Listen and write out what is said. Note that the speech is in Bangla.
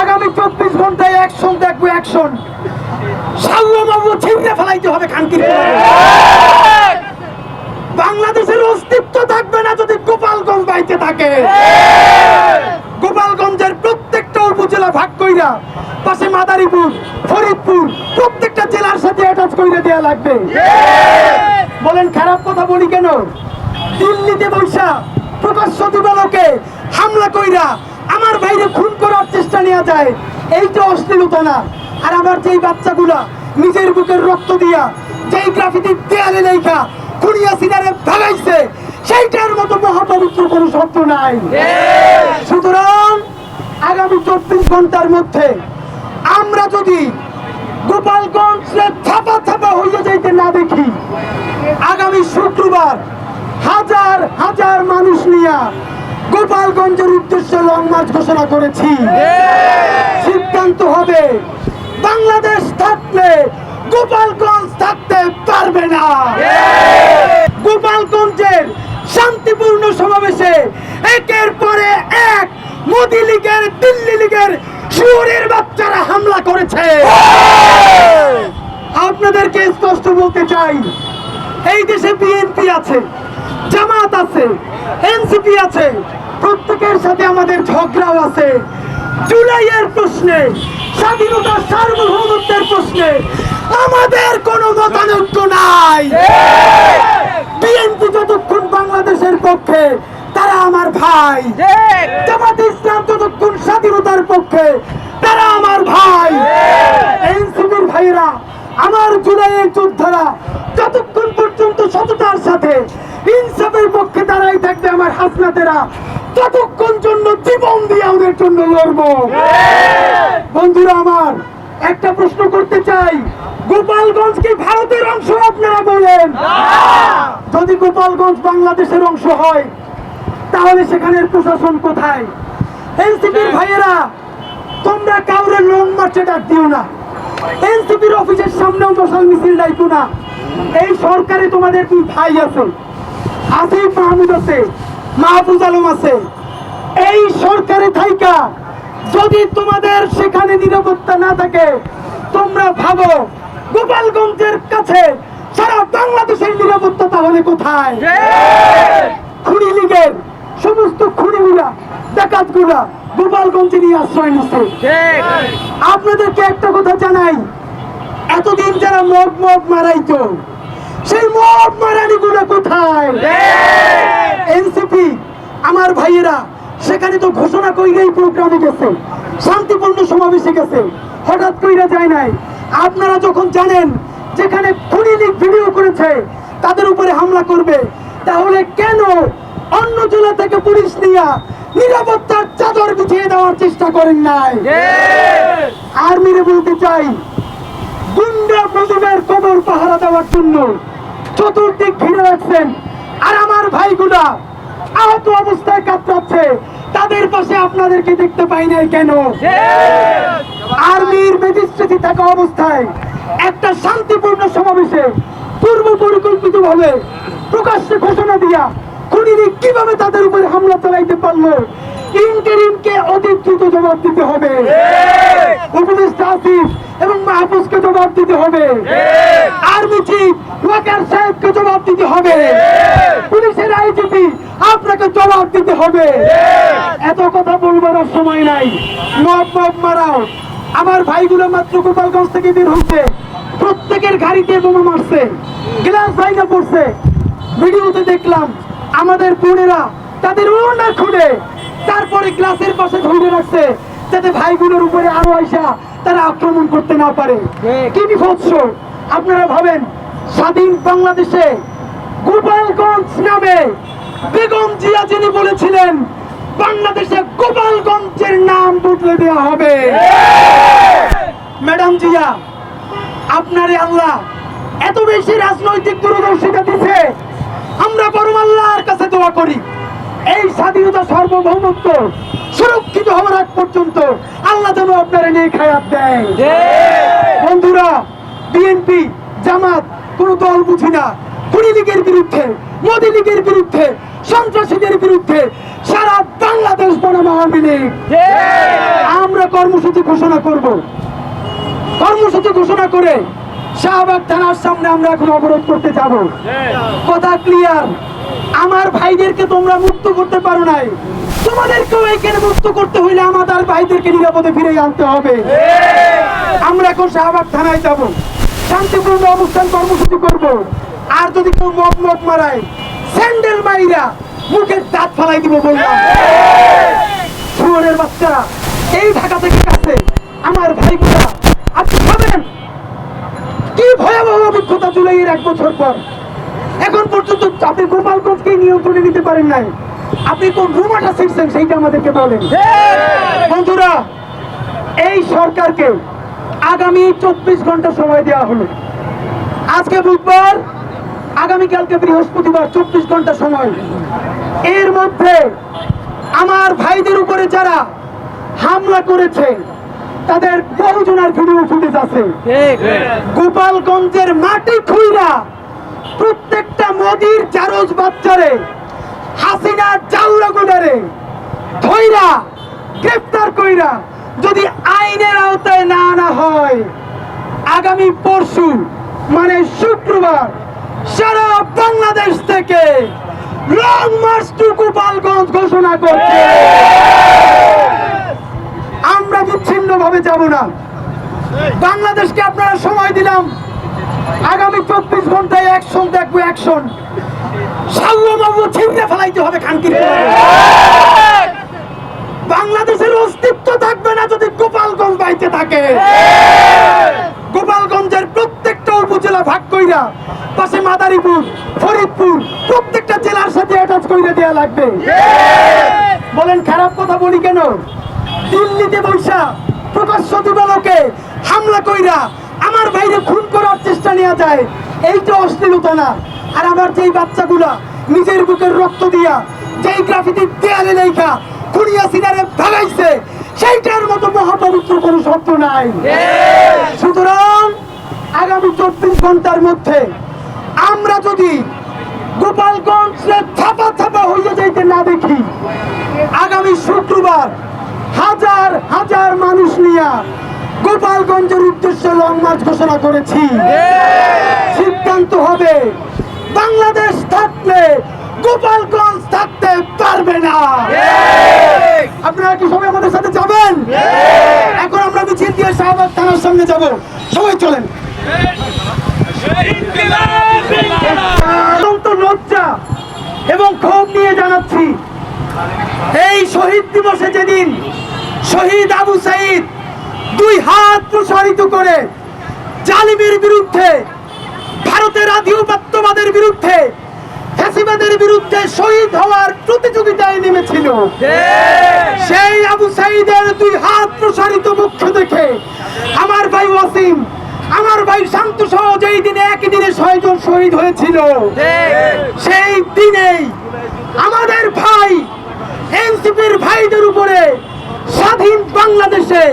আগামী চব্বিশ ঘন্টায় অ্যাকশন দেখব অ্যাকশন সাল্লামাবু ছিঁড়ে ফেলাইতে হবে খানকির বাংলাদেশের অস্তিত্ব থাকবে না যদি গোপালগঞ্জ বাইতে থাকে। গোপালগঞ্জের প্রত্যেকটা উপজেলা ভাগ কইরা পাশে মাদারীপুর, ফরিদপুর, প্রত্যেকটা জেলার সাথে অ্যাটাচ কইরা দেয়া লাগবে। বলেন খারাপ কথা বলি কেন? দিল্লিতে বৈশা প্রকাশ্য দিবালোকে হামলা কইরা আমার বাইরে খুন করার চেষ্টা নেওয়া যায়, এইটা অশ্লীলতা না। আর আমার যেই বাচ্চাগুলা নিজের বুকের রক্ত দিয়া যেই গ্রাফিতি দেয়ালে লেখা খুনিয়া সিনারে ভাগাইছে সেইটার মতো মহাপবিত্র কোনো শব্দ নাই। সুতরাং আগামী চব্বিশ ঘণ্টার মধ্যে আমরা যদি গোপালগঞ্জে ছাপা ছাপা হইয়া যাইতে না দেখি, আগামী শুক্রবার হাজার হাজার মানুষ নিয়া গোপালগঞ্জের উদ্দেশ্যে লং মার্চ ঘোষণা করেছি। সিদ্ধান্ত হবে বাংলাদেশ থাকলে গোপালগঞ্জ থাকতে পারবে না। গোপালগঞ্জের শান্তিপূর্ণ সমাবেশে একের পরে এক মোদি লীগের দিল্লি লীগের শুয়োরের বাচ্চারা হামলা করেছে। আপনাদেরকে স্পষ্ট বলতে চাই এই দেশে বিএনপি আছে জামাত আছে এনসিপি আছে প্রত্যেকের সাথে আমাদের ঝগড়াও আছে। জুলাইয়ের প্রশ্নে, স্বাধীনতা সার্বভৌমত্বের প্রশ্নে আমাদের কোনো মতানৈক্য নাই। বিএনপি যতক্ষণ বাংলাদেশের পক্ষে, তারা আমার ভাই। জামাত ইসলাম যতক্ষণ স্বাধীনতার পক্ষে, তারা আমার ভাই। এনসিপির ভাইরা আমার জুলাইয়ের যোদ্ধারা, যতক্ষণ পর্যন্ত সততার সাথে ইনসাফের পক্ষে দাঁড়াই থাকবে আমার হাসনাতেরা ততক্ষণ জন্য জীবন দিয়ে ওদের জন্য লড়বো। বন্ধুরা আমার একটা প্রশ্ন করতে চাই। গোপালগঞ্জ কি ভারতের অংশ আপনারা বলেন? যদি গোপালগঞ্জ বাংলাদেশের অংশ হয় তাহলে সেখানের প্রশাসন কোথায়? এনসিপির ভাইয়েরা তোমরা কাউরে লং মার্চে ডাক দিও না। এনসিপির অফিসের সামনেও মশাল মিছিল ডাইকো না। এই সরকারে তোমাদের দুই ভাই আছে? আসিফ মাহমুদ আছে। মাহফুজ আলম আছে। এই সরকারে থাইকা যদি তোমাদের সেখানে নিরাপত্তা না থাকে, তোমরা ভাবো গোপালগঞ্জের কাছে সারা বাংলাদেশের নিরাপত্তা তাহলে কোথায়? খুনি লীগের সমস্ত খুনিগুলা, ডাকাতগুলা গোপালগঞ্জে নিয়ে আশ্রয় নিচ্ছে। আপনাদেরকে একটা কথা জানাই, এতদিন যারা মদ মগ মারাইতো, সেই মদ মারানি গুলো কোথায়? এনসিপি আমার ভাইয়েরা সেখানে তো ঘোষণা কইরেই প্রোগ্রামে গেছে। শান্তিপূর্ণ সমাবেশে গেছে। হঠাৎ কইরা যায় নাই। আপনারা যখন জানেন যেখানে খুনি লীগ ভিডিও করেছে তাদের উপরে হামলা করবে তাহলে কেন অন্য জেলা থেকে পুলিশ নিয়া নিরাপত্তার চাদর বিছিয়ে দেওয়ার চেষ্টা করেন নাই? আর্মিরে বলতে চাই গুন্ডা প্রদীপের কবর পাহারা দেওয়ার জন্য চতুর্দিক ঘিরে রাখছেন। আর আমার ভাইগুলা আহত অবস্থায় কাতরাচ্ছে তাদের পাশে আপনাদেরকে দেখতে পাই নাই কেন? আর্মির ম্যাজিস্ট্রেটি থাকা অবস্থায় একটা শান্তিপূর্ণ সমাবেশে পূর্ব পরিকল্পিত ভাবে প্রকাশ্যে ঘোষণা দিয়া খুনিরা কীভাবে তাদের উপরে হামলা চালাইতে পারল? ইন্টারিমকে অতি দ্রুত জবাব দিতে হবে। উপদেষ্টা আসিফ এবং মাহফুজকে জবাব দিতে হবে। আর্মি চিফ ওয়াকার সাহেবকে জবাব দিতে হবে। পুলিশের আইজিপি আপনাকে জবাব দিতে হবে। এত কথা বলবার আর সময় নাই। মব মব মারাও। আমার ভাইগুলো মাত্র গোপালগঞ্জ থেকে বের হচ্ছে প্রত্যেকের গাড়িতে বোমা মারছে। গ্লাস ভাইনা পড়ছে। ভিডিওতে দেখলাম আমাদের বোনেরা তাদের ওড়না খুলে তারপরে গ্লাসের পাশে ধরে রাখছে যাতে ভাইগুলোর উপরে আরও আইসা তারা আক্রমণ করতে না পারে। কি বিভৎস। আপনারা ভাবেন স্বাধীন বাংলাদেশে গোপালগঞ্জ নামে বেগম জিয়া যিনি বলেছিলেন বাংলাদেশে গোপালগঞ্জের নাম বদলে দেওয়া হবে। ম্যাডাম জিয়া আপনারে আল্লাহ এত বেশি রাজনৈতিক দূরদর্শিতা দিছে। আমরা পরম আল্লাহর কাছে দোয়া করি। এই স্বাধীনতা সার্বভৌমত্ব সুরক্ষিত হওয়ার আগ পর্যন্ত আল্লাহ যেন আপনারা নিয়ে খায়াত দেয়। বন্ধুরা বিএনপি জামাত কোন দল বুঝি না। খুনি লীগের বিরুদ্ধে মোদী লীগের বিরুদ্ধে সন্ত্রাসীদের বিরুদ্ধে সারা বাংলাদেশ বনাম আওয়ামী লীগ। আমরা কর্মসূচি ঘোষণা করব। কর্মসূচি ঘোষণা করে শাহবাগ থানার সামনে আমরা এখন অবরোধ করতে যাব। কথা ক্লিয়ার আমার ভাইদেরকে তোমরা মুক্ত করতে পারো নাই। তোমাদেরকেও এইখানে মুক্ত করতে হইলে আমাদের ভাইদেরকে নিরাপদে ফিরে আনতে হবে। আমরা এখন শাহবাগ থানায় যাব। শান্তিপূর্ণ অবস্থান কর্মসূচি করব। আর যদি কেউ মগ মগ মারায়, স্যান্ডেল মাইরা মুখের দাঁত ফালাই দিব বললাম। শুয়োরের বাচ্চারা এই ঢাকা থেকে কাছে আমার ভাইগুলা খাবেন কি ভয়াবহ অভিজ্ঞতা জুলাইয়ের এক বছর পর? এখন পর্যন্ত আপনি গোপালগঞ্জকে নিয়ন্ত্রণে নিতে পারেন নাই। আপনি কোন রুমাটা শিখছেন সেইটা আমাদেরকে বলেন। বন্ধুরা এই সরকারকে আগামী চব্বিশ ঘণ্টা সময় দেওয়া হলো। আজকে বুধবার আগামীকালকে বৃহস্পতিবার চব্বিশ ঘণ্টা সময়। এর মধ্যে আমার ভাইদের উপরে যারা হামলা করেছে তাদের বহুজনার ভিডিও ফুটেজ আছে। গোপালগঞ্জের মাটি খুইরা প্রত্যেকটা মোদির জারজ বাচ্চারে হাসিনা চাউরা গুডারে ধইরা, গ্রেফতার কইরা যদি আইনের আওতায় না আনা হয়, আগামী পরশু মানে শুক্রবার, সারা বাংলাদেশ থেকে লং মার্চ টু গোপালগঞ্জ ঘোষণা করছে। আমরা বিচ্ছিন্ন ভাবে যাব না। বাংলাদেশকে আপনারা সময় দিলাম। আগামী চব্বিশ ঘন্টায় অ্যাকশন দেখব অ্যাকশন সাল্লবাবু ছিঁড়ে ফেলাইতে হবে খানকির বাংলাদেশের অস্তিত্ব থাকবে না যদি গোপালগঞ্জ বাইতে থাকে। গোপালগঞ্জের প্রত্যেকটা উপজেলা ভাগ কইরা পাশে মাদারীপুর ফরিদপুর প্রত্যেকটা জেলার সাথে অ্যাটাচ কইরা দেওয়া লাগবে। বলেন খারাপ কথা বলি কেন? দিল্লিতে বৈশা প্রকাশ্য দিবালোকে হামলা কইরা আমার বাইরে খুন করার চেষ্টা নেওয়া যায় এইটা অশ্লীলতা না, আর আমার যেই বাচ্চাগুলা নিজের বুকের রক্ত দিয়া যেই গ্রাফিতি দেয়ালে লেখা খুনিয়া সিনারে ভাগাইছে সেইটার মতো মহাপবিত্র কোনো শব্দ নাই। সুতরাং আগামী চব্বিশ ঘণ্টার মধ্যে আমরা যদি গোপালগঞ্জে ছাপা ছাপা হইয়া যাইতে না দেখি, আগামী শুক্রবার হাজার হাজার মানুষ নিয়ে গোপালগঞ্জের উদ্দেশ্যে লং মার্চ ঘোষণা করেছি। সিদ্ধান্ত হবে বাংলাদেশ থাকলে গোপালগঞ্জ থাকতে পারবে না। আপনারা কি সবাই আমাদের সাথে যাবেন? এখন আমরা মিছিল দিয়ে শাহবাগ থানার সামনে যাব। সবাই চলেন। লজ্জা এবং ক্ষোভ নিয়ে জানাচ্ছি এই শহীদ দিবসে যেদিন শহীদ আবু সাইদ দুই হাত প্রসারিত করে জালিমের বিরুদ্ধে ভারতের আধিপত্যবাদের বিরুদ্ধে ফ্যাসিবাদের বিরুদ্ধে শহীদ হওয়ার প্রতিযোগিতায় নেমেছিল। সেই আবু সাইদের দুই হাত প্রসারিত মুখ্য দেখে আমার ভাই ওয়াসিম আমার ভাই শান্ত সহ যেই দিনে একই দিনে ছয়জন শহীদ হয়েছিল সেই দিনেই আমাদের ভাই এনসিপির ভাইদের উপরে স্বাধীন বাংলাদেশে